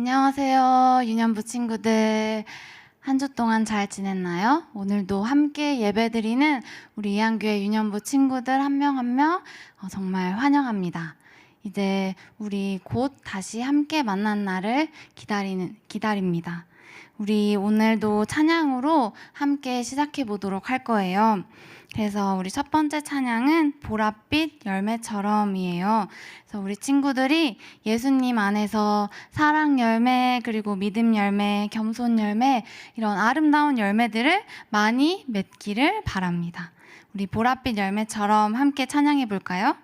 안녕하세요. 유년부 친구들. 한 주 동안 잘 지냈나요? 오늘도 함께 예배드리는 우리 이한교회 유년부 친구들 한 명 한 명 정말 환영합니다. 이제 우리 곧 다시 함께 만난 날을 기다리는 기다립니다. 우리 오늘도 찬양으로 함께 시작해 보도록 할 거예요. 그래서 우리 첫 번째 찬양은 보랏빛 열매처럼이에요. 그래서 우리 친구들이 예수님 안에서 사랑 열매, 그리고 믿음 열매, 겸손 열매, 이런 아름다운 열매들을 많이 맺기를 바랍니다. 우리 보랏빛 열매처럼 함께 찬양해 볼까요?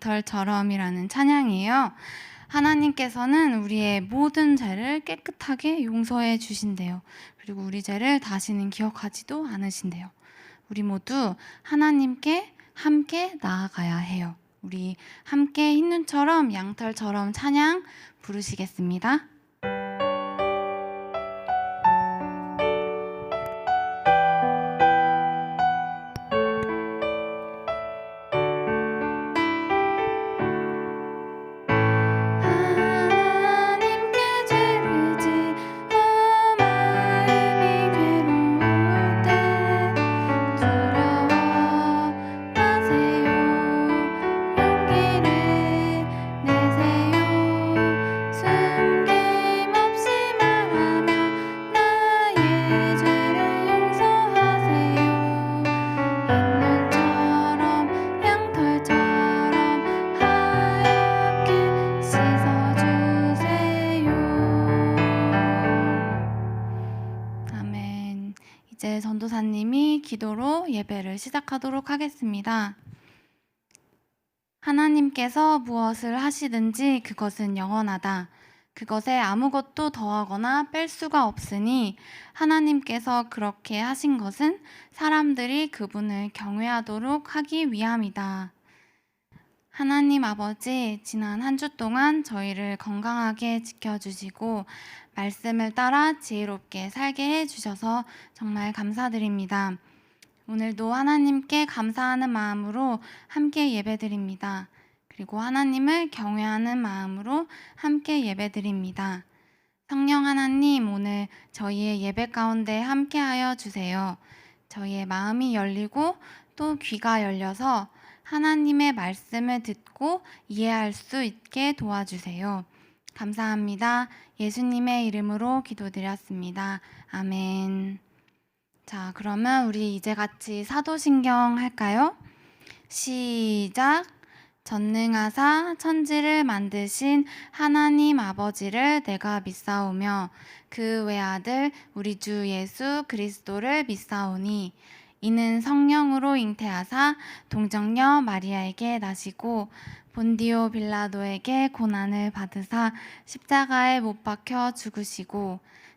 양털처럼이라는 찬양이에요. 하나님께서는 우리의 모든 죄를 깨끗하게 용서해 주신대요. 그리고 우리 죄를 다시는 기억하지도 않으신대요. 우리 모두 하나님께 함께 나아가야 해요. 우리 함께 흰 눈처럼 양털처럼 찬양 부르시겠습니다. 시작하도록 하겠습니다. 하나님께서 무엇을 하시든지 그것은 영원하다. 그것에 아무것도 더하거나 뺄 수가 없으니 하나님께서 그렇게 하신 것은 사람들이 그분을 경외하도록 하기 위함이다. 하나님 아버지, 지난 한 주 동안 저희를 건강하게 지켜주시고, 말씀을 따라 지혜롭게 살게 해주셔서 정말 감사드립니다. 오늘도 하나님께 감사하는 마음으로 함께 예배드립니다. 그리고 하나님을 경외하는 마음으로 함께 예배드립니다. 성령 하나님, 오늘 저희의 예배 가운데 함께하여 주세요. 저희의 마음이 열리고 또 귀가 열려서 하나님의 말씀을 듣고 이해할 수 있게 도와주세요. 감사합니다. 예수님의 이름으로 기도드렸습니다. 아멘. 자, 그러면 우리 이제 같이 사도신경 할까요? 시작. 전능하사 천지를 만드신 하나님 아버지를 내가 믿사오며 그 외아들 우리 주 예수 그리스도를 믿사오니 이는 성령으로 잉태하사 동정녀 마리아에게 나시고 본디오 빌라도에게 고난을 받으사 십자가에 못 박혀 죽으시고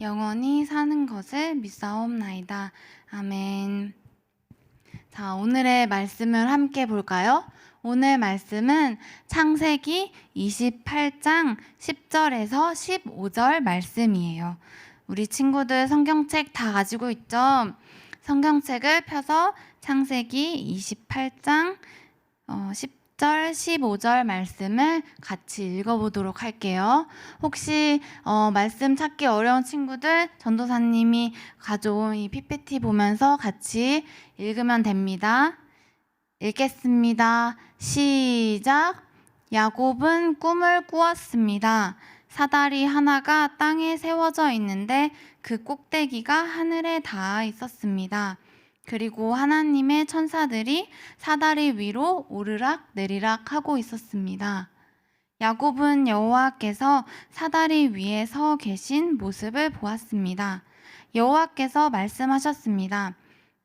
영원히 사는 것을 믿사옵나이다. 아멘. 자, 오늘의 말씀을 함께 볼까요? 오늘 말씀은 창세기 28장 10절에서 15절 말씀이에요. 우리 친구들 성경책 다 가지고 있죠? 성경책을 펴서 창세기 28장 어, 10절, 15절 말씀을 같이 읽어보도록 할게요. 혹시 어, 말씀 찾기 어려운 친구들 전도사님이 가져온 이 PPT 보면서 같이 읽으면 됩니다. 읽겠습니다. 시작. 야곱은 꿈을 꾸었습니다. 사다리 하나가 땅에 세워져 있는데 그 꼭대기가 하늘에 닿아 있었습니다. 그리고 하나님의 천사들이 사다리 위로 오르락 내리락 하고 있었습니다. 야곱은 여호와께서 사다리 위에 서 계신 모습을 보았습니다. 여호와께서 말씀하셨습니다.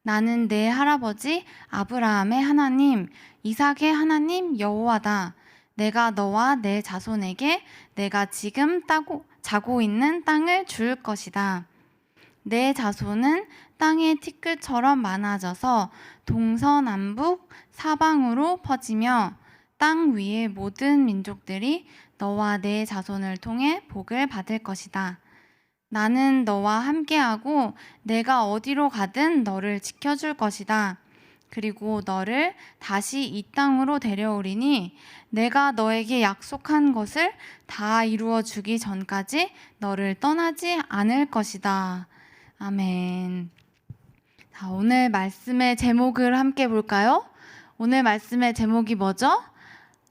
나는 내 할아버지 아브라함의 하나님, 이삭의 하나님 여호와다. 내가 너와 내 자손에게 내가 지금 따고 자고 있는 땅을 줄 것이다. 내 자손은 땅의 티끌처럼 많아져서 동서남북 사방으로 퍼지며 땅 위의 모든 민족들이 너와 내 자손을 통해 복을 받을 것이다. 나는 너와 함께하고 내가 어디로 가든 너를 지켜줄 것이다. 그리고 너를 다시 이 땅으로 데려오리니 내가 너에게 약속한 것을 다 이루어 주기 전까지 너를 떠나지 않을 것이다. 아멘. 자, 오늘 말씀의 제목을 함께 볼까요? 오늘 말씀의 제목이 뭐죠?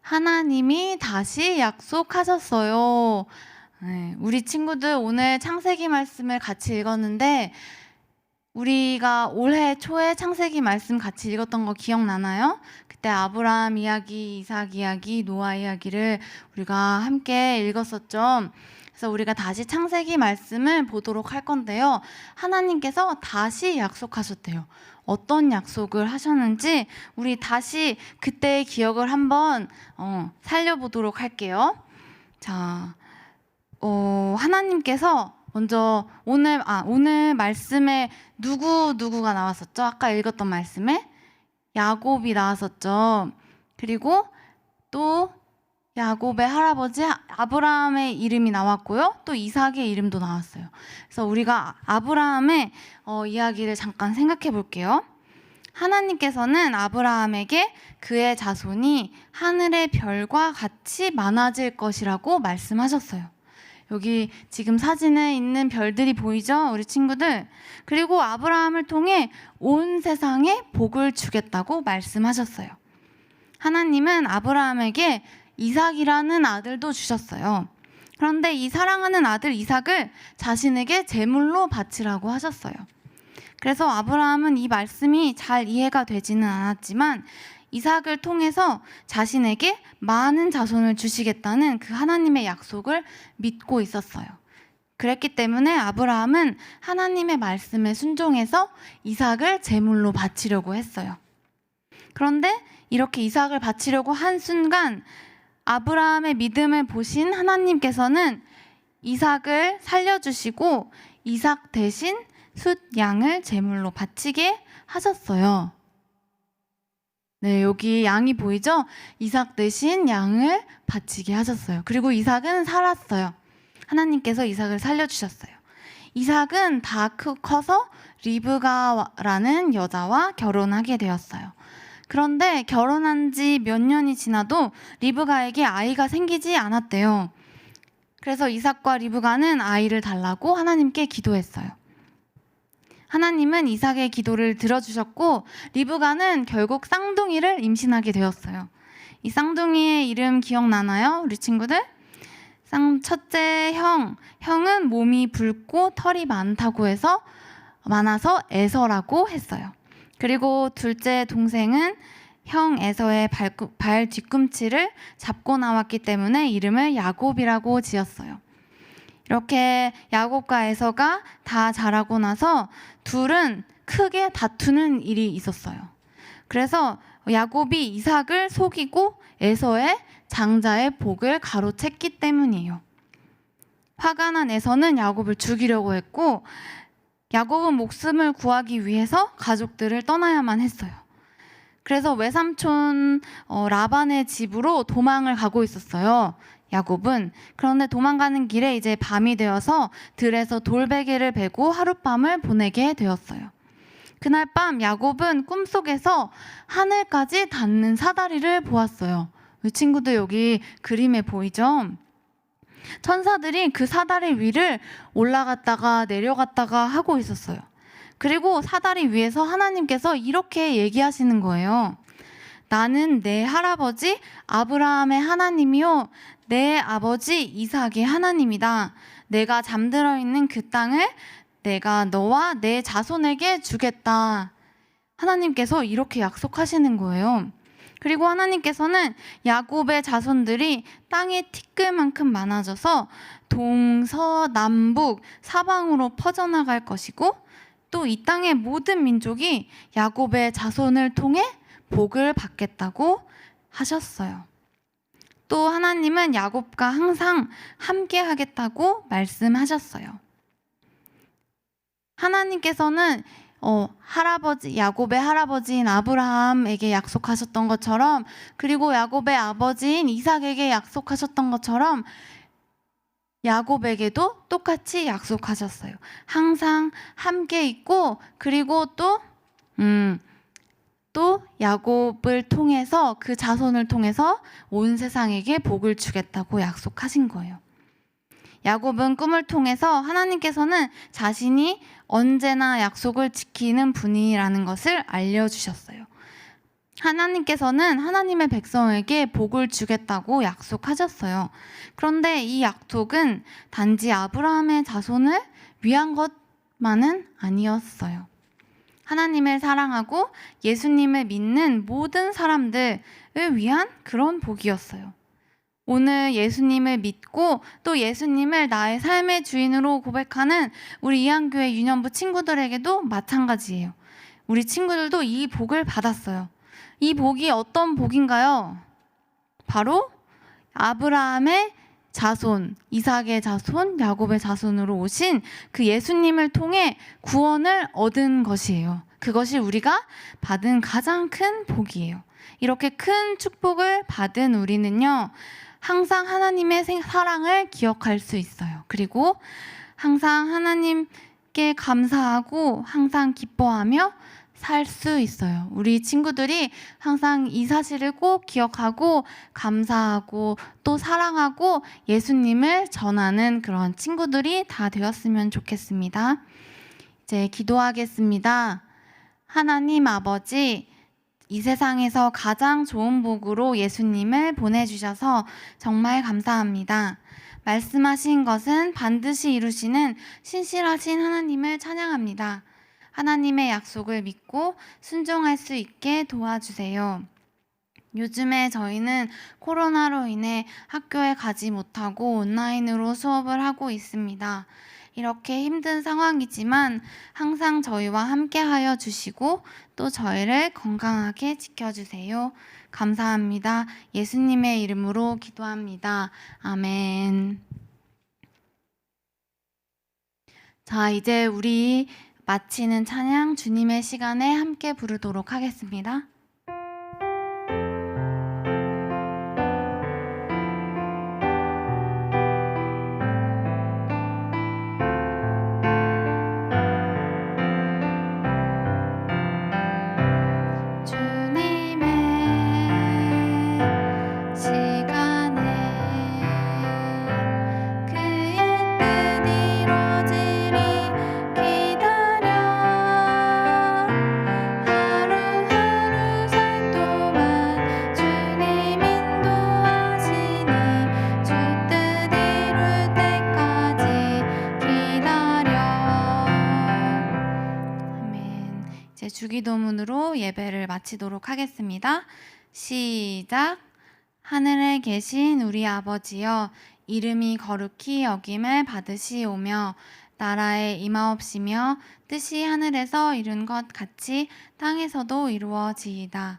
하나님이 다시 약속하셨어요. 네, 우리 친구들 오늘 창세기 말씀을 같이 읽었는데 우리가 올해 초에 창세기 말씀 같이 읽었던 거 기억나나요? 그때 아브라함 이야기, 이삭 이야기, 노아 이야기를 우리가 함께 읽었었죠. 그래서 우리가 다시 창세기 말씀을 보도록 할 건데요. 하나님께서 다시 약속하셨대요. 어떤 약속을 하셨는지 우리 다시 그때의 기억을 한번 어, 살려보도록 할게요. 자, 어, 하나님께서 먼저 오늘 아 오늘 말씀에 누구 누구가 나왔었죠? 아까 읽었던 말씀에 야곱이 나왔었죠. 그리고 또 야곱의 할아버지 아브라함의 이름이 나왔고요. 또 이삭의 이름도 나왔어요. 그래서 우리가 아브라함의 어, 이야기를 잠깐 생각해 볼게요. 하나님께서는 아브라함에게 그의 자손이 하늘의 별과 같이 많아질 것이라고 말씀하셨어요. 여기 지금 사진에 있는 별들이 보이죠? 우리 친구들. 그리고 아브라함을 통해 온 세상에 복을 주겠다고 말씀하셨어요. 하나님은 아브라함에게 이삭이라는 아들도 주셨어요. 그런데 이 사랑하는 아들 이삭을 자신에게 제물로 바치라고 하셨어요. 그래서 아브라함은 이 말씀이 잘 이해가 되지는 않았지만 이삭을 통해서 자신에게 많은 자손을 주시겠다는 그 하나님의 약속을 믿고 있었어요. 그랬기 때문에 아브라함은 하나님의 말씀에 순종해서 이삭을 제물로 바치려고 했어요. 그런데 이렇게 이삭을 바치려고 한 순간 아브라함의 믿음을 보신 하나님께서는 이삭을 살려주시고 이삭 대신 숫 양을 제물로 바치게 하셨어요. 네, 여기 양이 보이죠? 이삭 대신 양을 바치게 하셨어요. 그리고 이삭은 살았어요. 하나님께서 이삭을 살려주셨어요. 이삭은 다 크- 커서 리브가라는 여자와 결혼하게 되었어요. 그런데 결혼한 지 몇 년이 지나도 리브가에게 아이가 생기지 않았대요. 그래서 이삭과 리브가는 아이를 달라고 하나님께 기도했어요. 하나님은 이삭의 기도를 들어주셨고 리브가는 결국 쌍둥이를 임신하게 되었어요. 이 쌍둥이의 이름 기억나나요? 우리 친구들? 쌍 첫째 형, 형은 몸이 붉고 털이 많다고 해서 많아서 에서라고 했어요. 그리고 둘째 동생은 형 에서의 발, 발 뒤꿈치를 잡고 나왔기 때문에 이름을 야곱이라고 지었어요. 이렇게 야곱과 에서가 다 자라고 나서 둘은 크게 다투는 일이 있었어요. 그래서 야곱이 이삭을 속이고 에서의 장자의 복을 가로챘기 때문이에요. 화가 난 에서는 야곱을 죽이려고 했고 야곱은 목숨을 구하기 위해서 가족들을 떠나야만 했어요. 그래서 외삼촌 어, 라반의 집으로 도망을 가고 있었어요. 야곱은 그런데 도망가는 길에 이제 밤이 되어서 들에서 돌베개를 베고 하룻밤을 보내게 되었어요. 그날 밤 야곱은 꿈속에서 하늘까지 닿는 사다리를 보았어요. 이 친구들 여기 그림에 보이죠? 천사들이 그 사다리 위를 올라갔다가 내려갔다가 하고 있었어요. 그리고 사다리 위에서 하나님께서 이렇게 얘기하시는 거예요. 나는 내 할아버지 아브라함의 하나님이요. 내 아버지 이삭의 하나님이다. 내가 잠들어 있는 그 땅을 내가 너와 내 자손에게 주겠다. 하나님께서 이렇게 약속하시는 거예요. 그리고 하나님께서는 야곱의 자손들이 땅에 티끌만큼 많아져서 동서남북 사방으로 퍼져나갈 것이고 또 이 땅의 모든 민족이 야곱의 자손을 통해 복을 받겠다고 하셨어요. 또 하나님은 야곱과 항상 함께 하겠다고 말씀하셨어요. 하나님께서는 어, 할아버지 야곱의 할아버지인 아브라함에게 약속하셨던 것처럼 그리고 야곱의 아버지인 이삭에게 약속하셨던 것처럼 야곱에게도 똑같이 약속하셨어요. 항상 함께 있고 그리고 또 음, 또 야곱을 통해서 그 자손을 통해서 온 세상에게 복을 주겠다고 약속하신 거예요. 야곱은 꿈을 통해서 하나님께서는 자신이 언제나 약속을 지키는 분이라는 것을 알려주셨어요. 하나님께서는 하나님의 백성에게 복을 주겠다고 약속하셨어요. 그런데 이 약속은 단지 아브라함의 자손을 위한 것만은 아니었어요. 하나님을 사랑하고 예수님을 믿는 모든 사람들을 위한 그런 복이었어요. 오늘 예수님을 믿고 또 예수님을 나의 삶의 주인으로 고백하는 우리 이한교회 유년부 친구들에게도 마찬가지예요. 우리 친구들도 이 복을 받았어요. 이 복이 어떤 복인가요? 바로 아브라함의 자손, 이삭의 자손, 야곱의 자손으로 오신 그 예수님을 통해 구원을 얻은 것이에요. 그것이 우리가 받은 가장 큰 복이에요. 이렇게 큰 축복을 받은 우리는요, 항상 하나님의 사랑을 기억할 수 있어요. 그리고 항상 하나님께 감사하고 항상 기뻐하며 살 수 있어요. 우리 친구들이 항상 이 사실을 꼭 기억하고 감사하고 또 사랑하고 예수님을 전하는 그런 친구들이 다 되었으면 좋겠습니다. 이제 기도하겠습니다. 하나님 아버지, 이 세상에서 가장 좋은 복으로 예수님을 보내주셔서 정말 감사합니다. 말씀하신 것은 반드시 이루시는 신실하신 하나님을 찬양합니다. 하나님의 약속을 믿고 순종할 수 있게 도와주세요. 요즘에 저희는 코로나로 인해 학교에 가지 못하고 온라인으로 수업을 하고 있습니다. 이렇게 힘든 상황이지만 항상 저희와 함께 하여 주시고 또 저희를 건강하게 지켜주세요. 감사합니다. 예수님의 이름으로 기도합니다. 아멘. 자, 이제 우리 마치는 찬양 주님의 시간에 함께 부르도록 하겠습니다. 주기도문으로 예배를 마치도록 하겠습니다. 시작. 하늘에 계신 우리 아버지여 이름이 거룩히 여김을 받으시오며 나라에 임하옵시며 뜻이 하늘에서 이룬 것 같이 땅에서도 이루어지이다.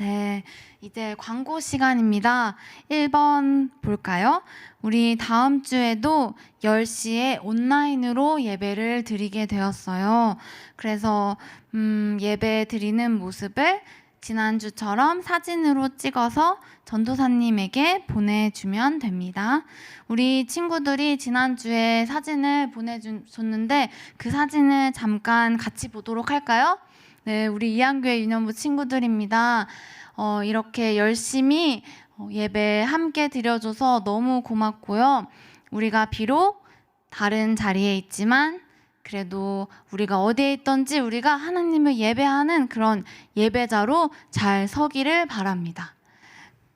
네, 이제 광고 시간입니다. 1번 볼까요? 우리 다음 주에도 10시에 온라인으로 예배를 드리게 되었어요. 그래서 음, 예배 드리는 모습을 지난주처럼 사진으로 찍어서 전도사님에게 보내주면 됩니다. 우리 친구들이 지난주에 사진을 보내줬는데 그 사진을 잠깐 같이 보도록 할까요? 네, 우리 이한교회 유년부 친구들입니다. 어, 이렇게 열심히 어, 예배 함께 드려줘서 너무 고맙고요. 우리가 비록 다른 자리에 있지만 그래도 우리가 어디에 있던지 우리가 하나님을 예배하는 그런 예배자로 잘 서기를 바랍니다.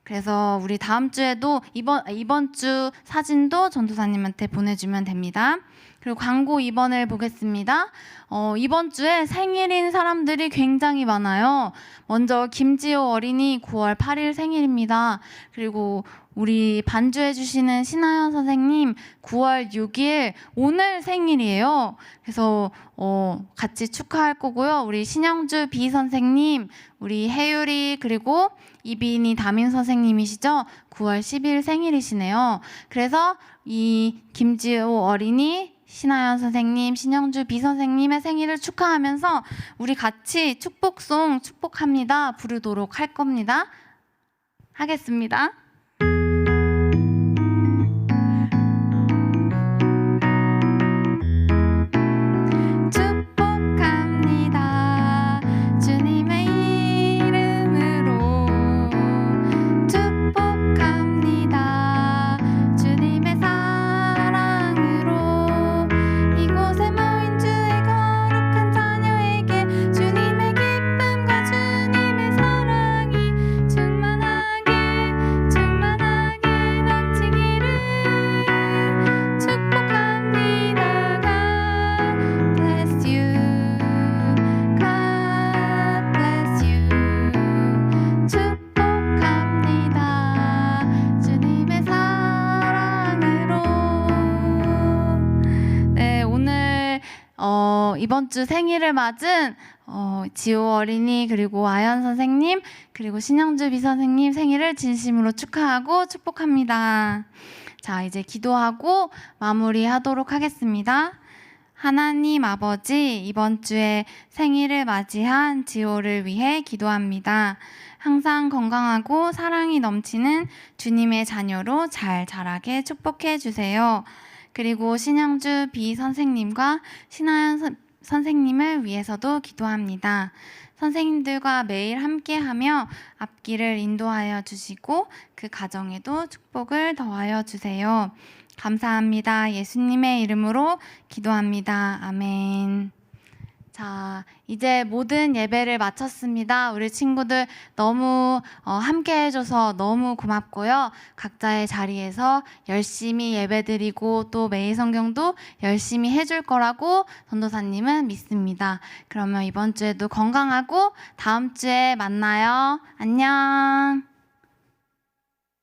그래서 우리 다음 주에도 이번 이번 주 사진도 전도사님한테 보내주면 됩니다. 그리고 광고 2번을 보겠습니다. 어, 이번 주에 생일인 사람들이 굉장히 많아요. 먼저 김지호 어린이 9월 8일 생일입니다. 그리고 우리 반주해 주시는 신하연 선생님 9월 6일 오늘 생일이에요. 그래서 어, 같이 축하할 거고요. 우리 신영주 비 선생님, 우리 혜율이 그리고 이빈이 담임 선생님이시죠. 9월 10일 생일이시네요. 그래서 이 김지호 어린이 신하연 선생님, 신영주 비 선생님의 생일을 축하하면서 우리 같이 축복송 축복합니다 부르도록 할 겁니다. 하겠습니다. 어, 이번 주 생일을 맞은 어, 지호 어린이 그리고 아연 선생님 그리고 신영주 비 선생님 생일을 진심으로 축하하고 축복합니다. 자, 이제 기도하고 마무리하도록 하겠습니다. 하나님 아버지, 이번 주에 생일을 맞이한 지호를 위해 기도합니다. 항상 건강하고 사랑이 넘치는 주님의 자녀로 잘 자라게 축복해 주세요. 그리고 신영주 비 선생님과 신하연 선, 선생님을 위해서도 기도합니다. 선생님들과 매일 함께하며 앞길을 인도하여 주시고 그 가정에도 축복을 더하여 주세요. 감사합니다. 예수님의 이름으로 기도합니다. 아멘. 자, 이제 모든 예배를 마쳤습니다. 우리 친구들 너무 어, 함께 해줘서 너무 고맙고요. 각자의 자리에서 열심히 예배 드리고 또 매일 성경도 열심히 해줄 거라고 전도사님은 믿습니다. 그러면 이번 주에도 건강하고 다음 주에 만나요. 안녕.